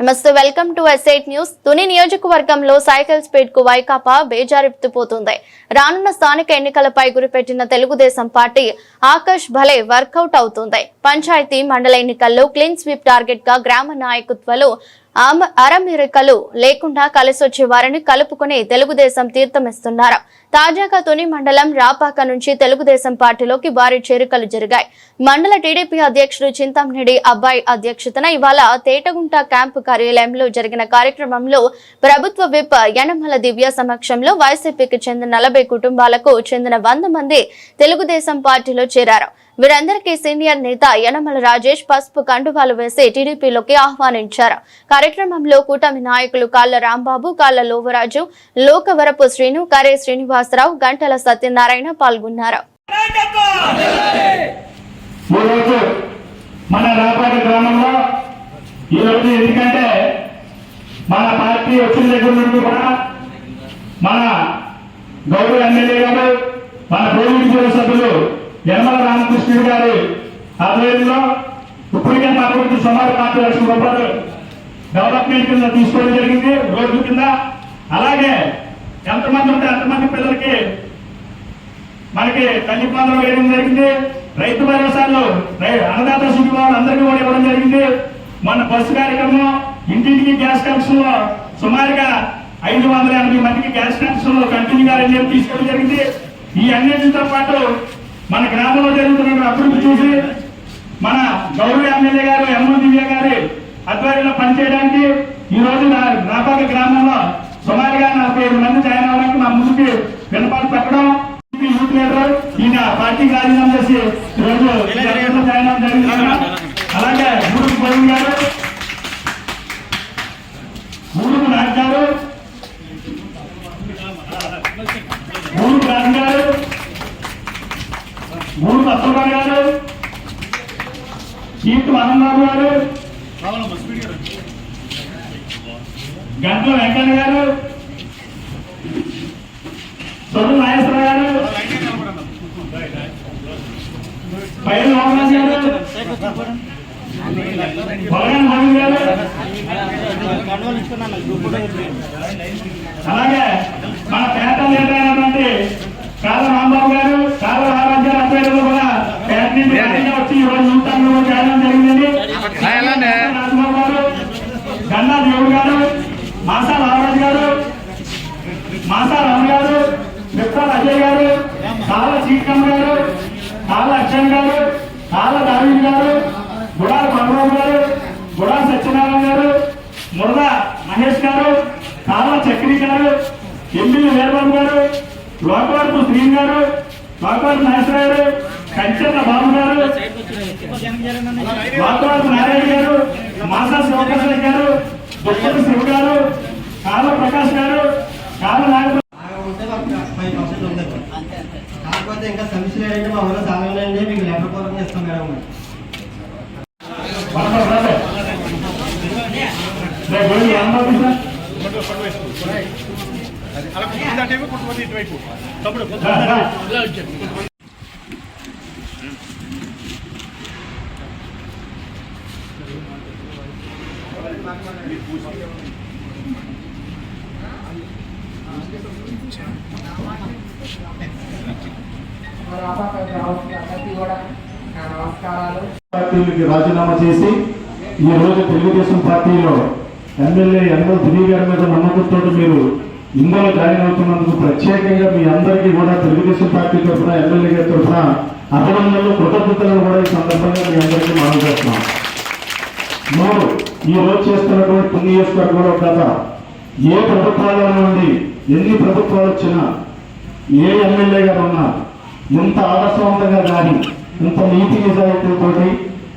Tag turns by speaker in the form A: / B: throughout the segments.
A: నమస్తే welcome to SIT news. Tuni నియోజకవర్గంలో cycle స్పీడ్కు Vaikapa బేజారెత్తిపోతుంది రానున్న స్థానిక ఎన్నికలపై గురిపెట్టిన తెలుగుదేశం పార్టీ ఆకాష్ భలే వర్కౌట్ అవుతుంది. పంచాయతీ మండల ఎన్నికల్లో క్లీన్ స్వీప్ టార్గెట్గా గ్రామ నాయకత్వాలు అరమిరికలు లేకుండా కలిసొచ్చే వారిని కలుపుకుని తెలుగుదేశం తీర్థమిస్తున్నారు. తాజాగా తుని మండలం రాపాక నుంచి తెలుగుదేశం పార్టీలోకి భారీ చేరికలు జరిగాయి. మండల టీడీపీ అధ్యక్షుడు చింతమనేడి అబ్బాయి అధ్యక్షతన ఇవాళ తేటగుంట క్యాంపు కార్యాలయంలో జరిగిన కార్యక్రమంలో ప్రభుత్వ విప్ యనమల దివ్య సమక్షంలో వైసీపీకి చెందిన నలభై కుటుంబాలకు చెందిన వంద మంది తెలుగుదేశం పార్టీలో చేరారు. వీరందరికీ సీనియర్ నేత యనమల రాజేష్ పసుపు కండువాలు వేసి టీడీపీలోకి ఆహ్వానించారు. కార్యక్రమంలో కూటమి నాయకులు కాళ్ళ రాంబాబు కాళ్ళ లోవరాజు లోకవరపు శ్రీను కరే శ్రీనివాసరావు గంటల సత్యనారాయణ పాల్గొన్నారు.
B: మన రాపాటి గ్రామంలో ఈరోజు ఎందుకంటే మన పార్టీ వచ్చిన దగ్గర నుండి కూడా మన గౌరవ ఎమ్మెల్యే గారు మన ప్రోగ్రాం సభ్యులు యనమల రామకృష్ణుడు గారి ఆధ్వర్యంలో ఇప్పటికే మా గురించి సుమారు పార్టీ లక్షల రూపాయలు డెవలప్మెంట్ కింద తీసుకోవడం జరిగింది. రోడ్డు కింద. అలాగే ఎంతమంది ఉంటే అంతమంది పిల్లలకి మనకి తల్లి పాత్ర వేయడం జరిగింది. రైతు భరోసాలు రై- అన్నదాత సుఖీభావాలు అందరికీ కూడా ఇవ్వడం జరిగింది. మన బస్సు కార్యక్రమం ఇంటింటికి గ్యాస్ కనెక్షన్ సుమారుగా ఐదు వందల ఎనభై మందికి గ్యాస్ కనెక్షన్లో కంటిన్యూగా రెండు తీసుకోవడం జరిగింది. ఈ అన్నింటితో పాటు మన గ్రామంలో జరుగుతున్న అభివృద్ధి చూసి మన గౌరవ ఎమ్మెల్యే గారు ఎమ్మెల్యే దివ్య గారి ఆధ్వర్యంలో పనిచేయడానికి ఈ రోజు నా- నాపాక గ్రామంలో సుమారుగా నలభై ఐదు మంది జాయిన్ అవ్వడానికి మా ముందుకి వినపాలు పెట్టడం. యూత్ లీడర్ ఈయన పార్టీకి రాజీనామా చేసి ఈ రోజు జాయిన్ అవ్వడం జరిగింది అలాగే మూడుకు గోవింద్ గారు మూడుకు నాగ్ గారు మూడుకు రాజు గారు మూడుకు గారు చీఫ్ మహన్బాబు గారు గంటల వెంకన్న గారు సొంత నాగేశ్వర గారు పైరు మోహన్ గారు బలగాన్ హామీ గారు అలాగే మన పేట లేదా అయినటువంటి కాల రాంబాబు గారు కాల రారాజు గారు అభ్యర్థులు కూడా పేట నుండి ఖాళీగా వచ్చి ఈ రోజు నూతనంలో చేయడం జరిగింది రాజబాబు గారు గన్నా దేవుడు గారు మాసా రామరాజు గారు మాసా రామ్ గారు మిత్రాల అజయ్ గారు కాళ్ళ చీకమ్మ గారు కాళ్ళ అక్షయ్ గారు కాళ్ళ దావీద్ గారు గుడాల బాబురావు గారు గుడాల సత్యనారాయణ గారు మురద మహేష్ గారు కాళ్ళ చక్రి గారు ఎమ్మిల్లి వీరబాబు గారు లోకవరపు శ్రీన్ గారు లోకవరపు నాగేశ్వర గారు కంచెన్న బాబు గారు వాతావరణ నారాయణ గారు మాస దుప్పటి శివ గారు కాళ్ళ ప్రకాష్ గారు కాళ్ళ నాగ
C: కాకపోతే ఇంకా సమస్యలు ఏంటంటే మా ఊళ్ళో ఉన్నాయండి మీకు లెటర్ పూర్వకంగా ఇస్తాం మేడం.
B: వరద వరద. రే, గోవింద్ రాంబాబు సార్. రా, రా.
D: అందరికీ కూడా నా నమస్కారాలు
B: పార్టీలకి రాజీనామా చేసి ఈ రోజు తెలుగుదేశం పార్టీలో ఎమ్మెల్యే ఎమ్మెల్యే దిలీప్ గారి మీద నమ్మకంతో మీరు ఇందులో జాయిన్ అవుతున్నందుకు ప్రత్యేకంగా మీ అందరికీ కూడా తెలుగుదేశం పార్టీ తరఫున ఎమ్మెల్యే గారి తరఫున అభినందనలు కృతజ్ఞతలను కూడా ఈ సందర్భంగా మీ అందరికీ మనం చేస్తున్నాం. మూడు ఈ రోజు చేస్తున్నటువంటి పుణ్య నియోజకవర్గంలో గత ఏ ప్రభుత్వాలలో నుండి ఎన్ని ప్రభుత్వాలు వచ్చినా ఏ ఎమ్మెల్యే గారు ఉన్నా ఎంత ఆదర్శవంతంగా కానీ ఇంత నీతి నిజాయితీతోటి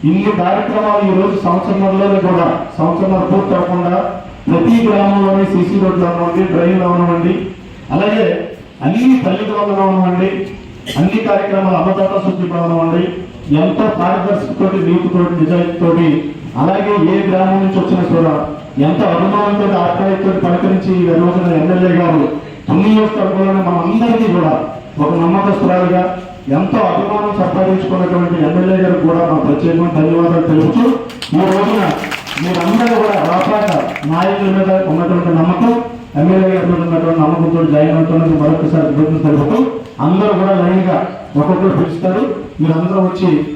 B: ఇన్ని కార్యక్రమాలు ఈ రోజు సంవత్సరంలోనే కూడా సంవత్సరం పూర్తి కాకుండా ప్రతి గ్రామంలోని సీసీ రోడ్లు అవనివ్వండి డ్రైన్లు అవనివ్వండి అలాగే అన్ని తల్లిదండ్రులు వందలు అవనివ్వండి అన్ని కార్యక్రమాలు అమ్మదాత శుద్ధి అవనివ్వండి ఎంతో పారదర్శకతోటి నీతితోటి నిజాయితీతోటి అలాగే ఏ గ్రామం నుంచి వచ్చినా కూడా ఎంత అభిమానంతో ఆత్మీయతో పలకరించి ఈ ఎమ్మెల్యే గారు పుణ్యోత్సవంలోనే మన అందరికీ కూడా ఒక నమ్మకస్తురాలుగా ఎంతో అభిమానం సంపాదించుకున్నటువంటి ఎమ్మెల్యే గారు కూడా మా ప్రత్యేకమైన ధన్యవాదాలు తెలుపుతూ ఈ రోజున మీరందరూ కూడా రాపాక
E: నాయకుల మీద ఉన్నటువంటి నమ్మకం ఎమ్మెల్యే గారు ఉన్నటువంటి నమ్మకంతో జాయిన్ అవుతున్నందుకు మరొకసారి అందరూ కూడా లైన్గా ఒక్కొక్కరు పిలుస్తారు. మీరు అందరూ వచ్చి